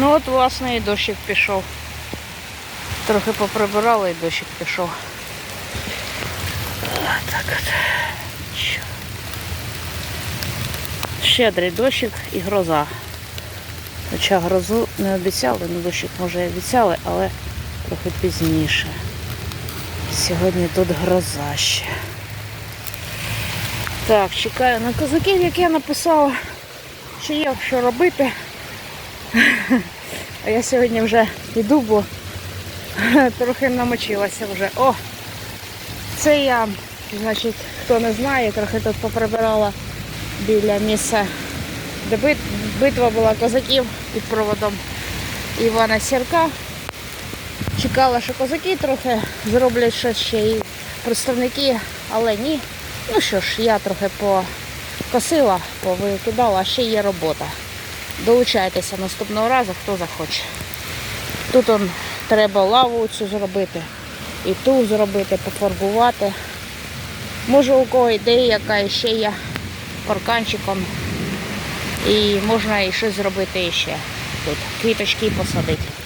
Ну от, власне, і дощик пішов. Трохи поприбирали і дощик пішов. Так от. Щедрий дощик і гроза. Хоча грозу не обіцяли, ну дощик може і обіцяли, але трохи пізніше. Сьогодні тут гроза ще. Так, чекаю на козаків, як я написала, що є що робити. А я сьогодні вже йду, бо трохи намочилася вже. О! Це я, значить, хто не знає, трохи тут поприбирала біля місця, де бит- битва була козаків під проводом Івана Сірка. Чекала, що козаки трохи зроблять щось ще і представники, але ні. Ну що ж, я трохи покосила, повикидала, а ще є робота. Долучайтеся наступного разу, хто захоче. Тут он, треба лаву цю зробити, і ту зробити, пофарбувати. Може у кого ідея, яка ще є парканчиком. І можна і щось зробити ще тут. Квіточки посадити.